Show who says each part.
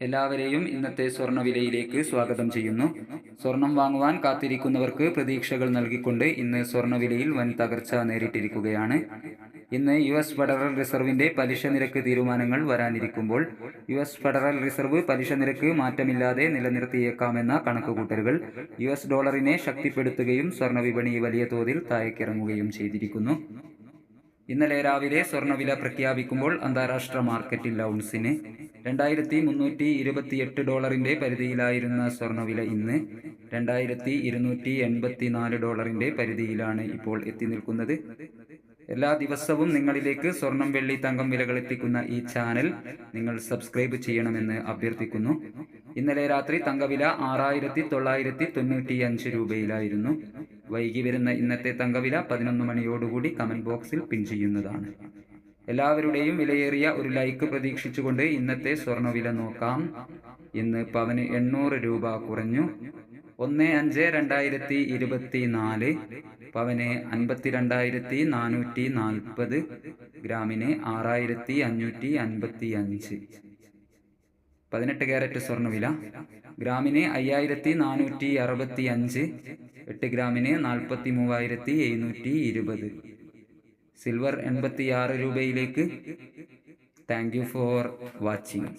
Speaker 1: എല്ലാവരെയും ഇന്നത്തെ സ്വർണവിലയിലേക്ക് സ്വാഗതം ചെയ്യുന്നു. സ്വർണം വാങ്ങുവാൻ കാത്തിരിക്കുന്നവർക്ക് പ്രതീക്ഷകൾ നൽകിക്കൊണ്ട് ഇന്ന് സ്വർണവിലയിൽ വൻ തകർച്ച നേരിട്ടിരിക്കുകയാണ്. ഇന്ന് യു എസ് ഫെഡറൽ റിസർവിന്റെ പലിശ നിരക്ക് തീരുമാനങ്ങൾ വരാനിരിക്കുമ്പോൾ യു എസ് ഫെഡറൽ റിസർവ് പലിശ നിരക്ക് മാറ്റമില്ലാതെ നിലനിർത്തിയേക്കാമെന്ന കണക്കുകൂട്ടലുകൾ യു എസ് ഡോളറിനെ ശക്തിപ്പെടുത്തുകയും സ്വർണവിപണി വലിയ തോതിൽ താഴേക്കിറങ്ങുകയും ചെയ്തിരിക്കുന്നു. ഇന്നലെ രാവിലെ സ്വർണവില പ്രഖ്യാപിക്കുമ്പോൾ അന്താരാഷ്ട്ര മാർക്കറ്റിൽ ഔൺസിന് രണ്ടായിരത്തി മുന്നൂറ്റി ഇരുപത്തിയെട്ട് ഡോളറിന്റെ പരിധിയിലായിരുന്ന സ്വർണവില ഇന്ന് രണ്ടായിരത്തി ഇരുന്നൂറ്റി എൺപത്തി നാല് ഡോളറിന്റെ പരിധിയിലാണ് ഇപ്പോൾ എത്തി നിൽക്കുന്നത്. എല്ലാ ദിവസവും നിങ്ങളിലേക്ക് സ്വർണം വെള്ളി തങ്കം വിലകൾ എത്തിക്കുന്ന ഈ ചാനൽ നിങ്ങൾ സബ്സ്ക്രൈബ് ചെയ്യണമെന്ന് അഭ്യർത്ഥിക്കുന്നു. ഇന്നലെ രാത്രി തങ്കവില ആറായിരത്തി തൊള്ളായിരത്തി തൊണ്ണൂറ്റി അഞ്ച് രൂപയിലായിരുന്നു. വൈകി വരുന്ന ഇന്നത്തെ തങ്കവില പതിനൊന്ന് മണിയോടുകൂടി കമന്റ് ബോക്സിൽ പിൻ ചെയ്യുന്നതാണ്. എല്ലാവരുടെയും വിലയേറിയ ഒരു ലൈക്ക് പ്രതീക്ഷിച്ചുകൊണ്ട് ഇന്നത്തെ സ്വർണവില നോക്കാം. ഇന്ന് പവന് എണ്ണൂറ് രൂപ കുറഞ്ഞു. ഒന്ന് അഞ്ച് രണ്ടായിരത്തി ഇരുപത്തി നാല് പവന് അൻപത്തിരണ്ടായിരത്തി നാനൂറ്റി നാൽപ്പത് ഗ്രാമിന് ആറായിരത്തി അഞ്ഞൂറ്റി അൻപത്തി അഞ്ച് പതിനെട്ട് ക്യാരറ്റ് സ്വർണവില ഗ്രാമിന് അയ്യായിരത്തി നാനൂറ്റി അറുപത്തി അഞ്ച് എട്ട് ഗ്രാമിന് നാൽപ്പത്തി മൂവായിരത്തി എഴുന്നൂറ്റി ഇരുപത്. സിൽവർ എൺപത്തി ആറ് രൂപയിലേക്ക് താങ്ക് യു ഫോർ വാച്ചിങ്